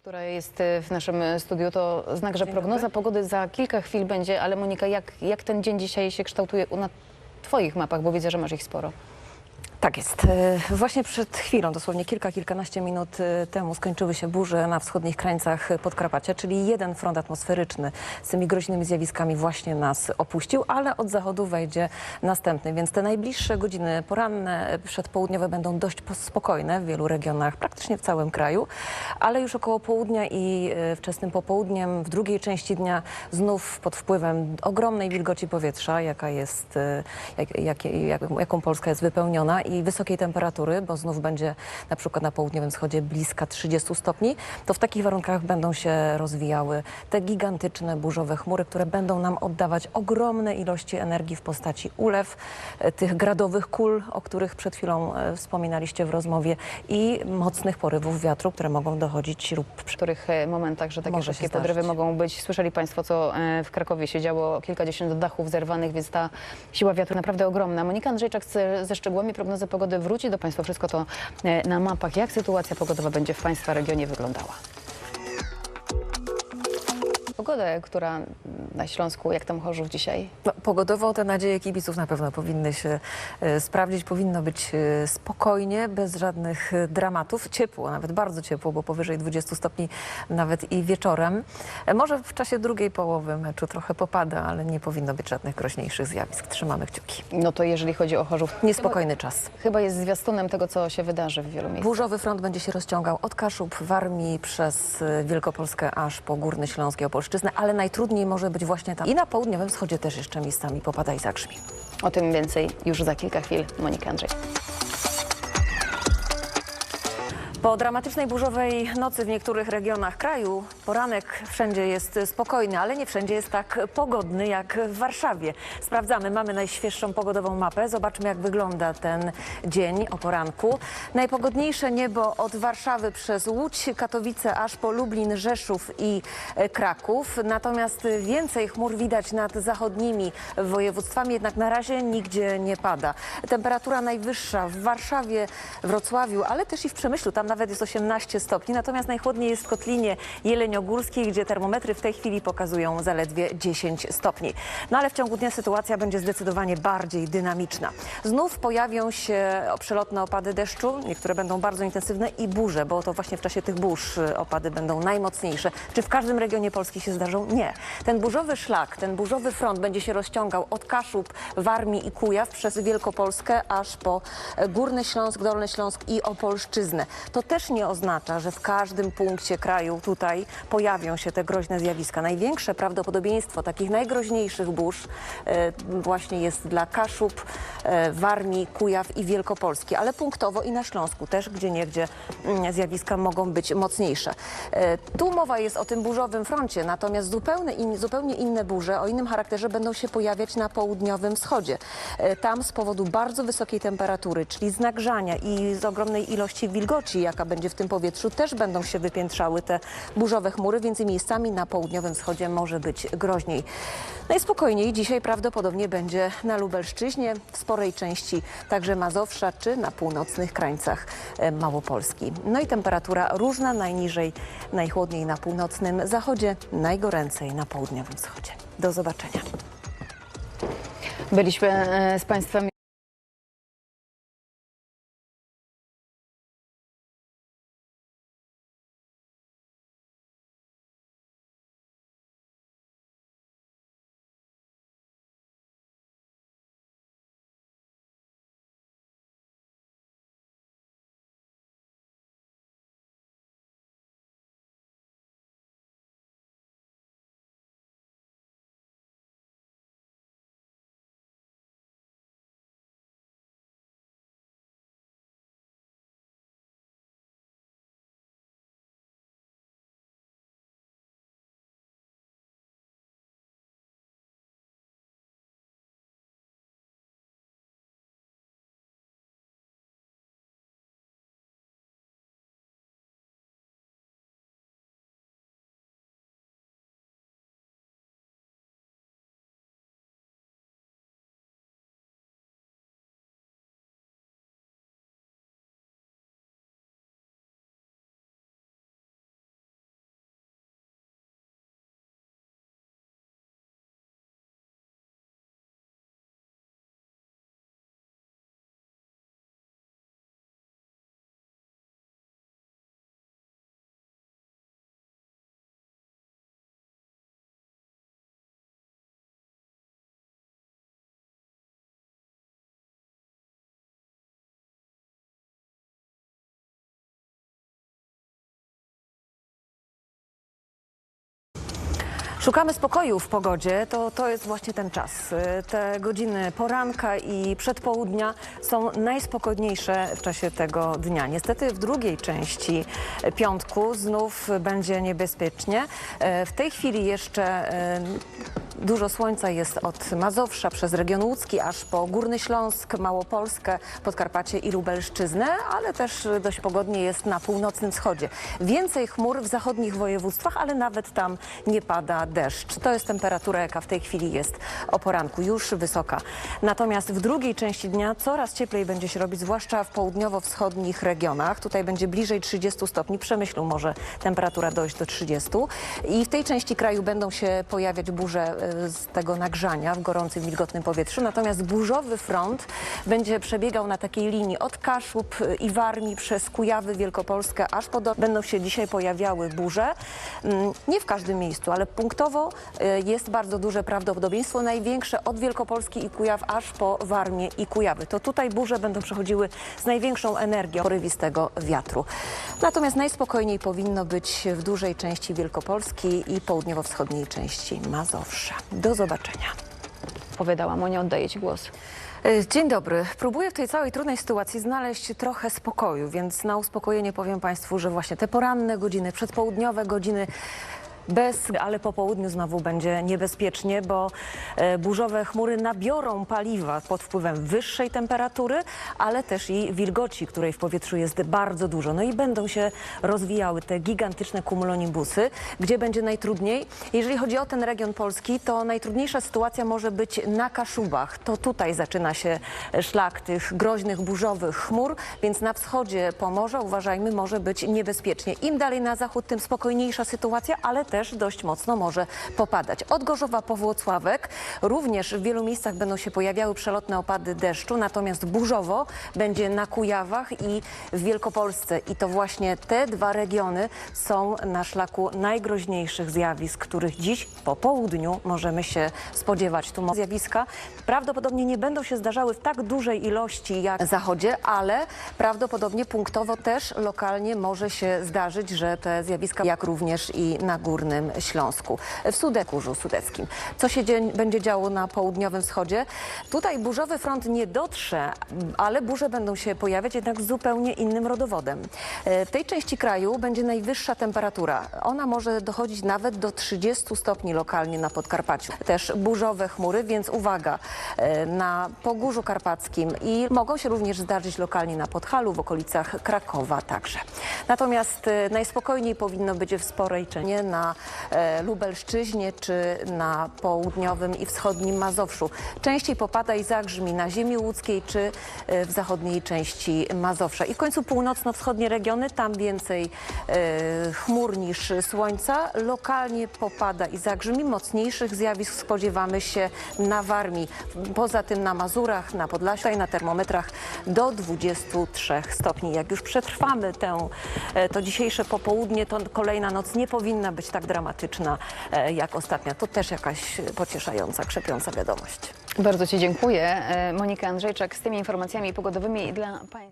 która jest e, w naszym studiu, to znak, że prognoza pogody za kilka chwil będzie, ale Monika, jak, jak ten dzień dzisiaj się kształtuje na Twoich mapach, bo widzę, że masz ich sporo. Tak jest. E, Właśnie przed chwilą, dosłownie kilka, kilkanaście minut e, temu skończyły się burze na wschodnich krańcach Podkarpacia, czyli jeden front atmosferyczny z tymi groźnymi zjawiskami właśnie nas opuścił, ale od zachodu wejdzie następny, więc te najbliższe godziny poranne, e, przedpołudniowe będą dość spokojne w wielu regionach, praktycznie w całym kraju, ale już około południa i e, wczesnym popołudniem, w drugiej części dnia znów pod wpływem ogromnej wilgoci powietrza, jaka jest, e, jak, jak, jak, jaką Polska jest wypełniona i wysokiej temperatury, bo znów będzie na przykład na południowym wschodzie bliska 30 stopni, to w takich warunkach będą się rozwijały te gigantyczne burzowe chmury, które będą nam oddawać ogromne ilości energii w postaci ulew, e, tych gradowych kul, o których przed chwilą e, wspominaliście w rozmowie i mocnych porywów wiatru, które mogą dochodzić lub W których e, momentach, że takie szybkie podrywy mogą być. Słyszeli Państwo, co w Krakowie się działo, kilkadziesiąt dachów zerwanych, więc ta siła wiatru naprawdę ogromna. Monika Andrzejczak ze, ze szczegółami prognozy pogody wróci do Państwa. Wszystko to e, na mapach. Jak sytuacja pogodowa będzie w Państwa regionie wyglądała? Pogodę, która na Śląsku, jak tam Chorzów dzisiaj? No, pogodowo te nadzieje kibiców na pewno powinny się e, sprawdzić. Powinno być e, spokojnie, bez żadnych e, dramatów. Ciepło, nawet bardzo ciepło, bo powyżej 20 stopni nawet i wieczorem. Może w czasie drugiej połowy meczu trochę popada, ale nie powinno być żadnych groźniejszych zjawisk. Trzymamy kciuki. No to jeżeli chodzi o Chorzów, Niespokojny czas. Chyba, chyba jest zwiastunem tego, co się wydarzy w wielu miejscach. Burzowy front będzie się rozciągał od Kaszub, Warmii, przez Wielkopolskę aż po Górny Śląsk i Opolszczyznę, ale najtrudniej może być właśnie tam. I na południowym wschodzie też jeszcze miejscami popada i zagrzmi. O tym więcej już za kilka chwil. Monika Andrzej. Po dramatycznej burzowej nocy w niektórych regionach kraju poranek wszędzie jest spokojny, ale nie wszędzie jest tak pogodny jak w Warszawie. Sprawdzamy, mamy najświeższą pogodową mapę. Zobaczmy jak wygląda ten dzień o poranku. Najpogodniejsze niebo od Warszawy przez Łódź, Katowice aż po Lublin, Rzeszów i Kraków. Natomiast więcej chmur widać nad zachodnimi województwami, jednak na razie nigdzie nie pada. Temperatura najwyższa w Warszawie, Wrocławiu, ale też i w Przemyślu, tam nawet jest 18 stopni. Natomiast najchłodniej jest w Kotlinie Jeleniogórskiej, gdzie termometry w tej chwili pokazują zaledwie 10 stopni. No ale w ciągu dnia sytuacja będzie zdecydowanie bardziej dynamiczna. Znów pojawią się przelotne opady deszczu, niektóre będą bardzo intensywne i burze, bo to właśnie w czasie tych burz y, opady będą najmocniejsze. Czy w każdym regionie Polski się zdarzą? Nie. Ten burzowy szlak, ten burzowy front będzie się rozciągał od Kaszub, Warmii i Kujaw przez Wielkopolskę aż po e, Górny Śląsk, Dolny Śląsk i Opolszczyznę. To też nie oznacza, że w każdym punkcie kraju tutaj pojawią się te groźne zjawiska. Największe prawdopodobieństwo takich najgroźniejszych burz e, właśnie jest dla Kaszub, e, Warmii, Kujaw i Wielkopolski, ale punktowo i na Śląsku też gdzie niegdzie mm, zjawiska mogą być mocniejsze. E, Tu mowa jest o tym burzowym froncie, natomiast zupełnie, in, zupełnie inne burze o innym charakterze będą się pojawiać na południowym wschodzie. Tam z powodu bardzo wysokiej temperatury, czyli z nagrzania i z ogromnej ilości wilgoci, jaka będzie w tym powietrzu, też będą się wypiętrzały te burzowe chmury, więc i miejscami na południowym wschodzie może być groźniej. Najspokojniej dzisiaj prawdopodobnie będzie na Lubelszczyźnie, w sporej części także Mazowsza czy na północnych krańcach e, Małopolski. No i temperatura różna, najniżej, najchłodniej na północnym zachodzie, najgoręcej na południowym wschodzie. Do zobaczenia. Byliśmy e, z Państwem Szukamy spokoju w pogodzie, to, to jest właśnie ten czas. Y, Te godziny poranka i przedpołudnia są najspokojniejsze w czasie tego dnia. Niestety w drugiej części piątku znów będzie niebezpiecznie. E, W tej chwili jeszcze e, Dużo słońca jest od Mazowsza przez region łódzki aż po Górny Śląsk, Małopolskę, Podkarpacie i Lubelszczyznę, ale też dość pogodnie jest na północnym wschodzie. Więcej chmur w zachodnich województwach, ale nawet tam nie pada deszcz. To jest temperatura, jaka w tej chwili jest o poranku, już wysoka. Natomiast w drugiej części dnia coraz cieplej będzie się robić, zwłaszcza w południowo-wschodnich regionach. Tutaj będzie bliżej 30 stopni, Przemyślu może temperatura dojść do 30. I w tej części kraju będą się pojawiać burze e, z tego nagrzania w gorącym, wilgotnym powietrzu. Natomiast burzowy front będzie przebiegał na takiej linii od Kaszub i Warmii przez Kujawy, Wielkopolskę, aż po do... Będą się dzisiaj pojawiały burze. Mm, Nie w każdym miejscu, ale punktowo e, jest bardzo duże prawdopodobieństwo. Największe od Wielkopolski i Kujaw aż po Warmię i Kujawy. To tutaj burze będą przechodziły z największą energią porywistego wiatru. Natomiast najspokojniej powinno być w dużej części Wielkopolski i południowo-wschodniej części Mazowsza. Do zobaczenia. Opowiadała Monia, oddaję Ci głos. E, Dzień dobry. Próbuję w tej całej trudnej sytuacji znaleźć trochę spokoju, więc na uspokojenie powiem Państwu, że właśnie te poranne godziny, przedpołudniowe godziny bez, ale po południu znowu będzie niebezpiecznie, bo e, burzowe chmury nabiorą paliwa pod wpływem wyższej temperatury, ale też i wilgoci, której w powietrzu jest bardzo dużo. No i będą się rozwijały te gigantyczne cumulonimbusy, gdzie będzie najtrudniej. Jeżeli chodzi o ten region Polski, to najtrudniejsza sytuacja może być na Kaszubach. To tutaj zaczyna się szlak tych groźnych burzowych chmur, więc na wschodzie Pomorza, uważajmy, może być niebezpiecznie. Im dalej na zachód, tym spokojniejsza sytuacja, ale też dość mocno może popadać. Od Gorzowa po Włocławek również w wielu miejscach będą się pojawiały przelotne opady deszczu, natomiast burzowo będzie na Kujawach i w Wielkopolsce. I to właśnie te dwa regiony są na szlaku najgroźniejszych zjawisk, których dziś po południu możemy się spodziewać. Tu zjawiska prawdopodobnie nie będą się zdarzały w tak dużej ilości jak w zachodzie, ale prawdopodobnie punktowo też lokalnie może się zdarzyć, że te zjawiska, jak również i na Górnym Śląsku, w Sudekurzu Sudeckim. Co się dzie- będzie działo na południowym wschodzie? Tutaj burzowy front nie dotrze, ale burze będą się pojawiać jednak z zupełnie innym rodowodem. E, W tej części kraju będzie najwyższa temperatura. Ona może dochodzić nawet do 30 stopni lokalnie na Podkarpaciu. Też burzowe chmury, więc uwaga e, na Pogórzu Karpackim i mogą się również zdarzyć lokalnie na Podhalu, w okolicach Krakowa także. Natomiast e, najspokojniej powinno być w sporej części na e, Lubelszczyźnie czy na południowym i wschodnim Mazowszu. Częściej popada i zagrzmi na ziemi łódzkiej czy e, w zachodniej części Mazowsza. I w końcu północno-wschodnie regiony, tam więcej e, chmur niż słońca. Lokalnie popada i zagrzmi. Mocniejszych zjawisk spodziewamy się na Warmii. Poza tym na Mazurach, na Podlasiu i na termometrach do 23 stopni. Jak już przetrwamy tę, to dzisiejsze popołudnie, to kolejna noc nie powinna być tak dramatyczna e, jak ostatnia. To też jakaś pocieszająca, krzepiąca wiadomość. Bardzo Ci dziękuję. E, Monika Andrzejczak z tymi informacjami pogodowymi dla Państwa.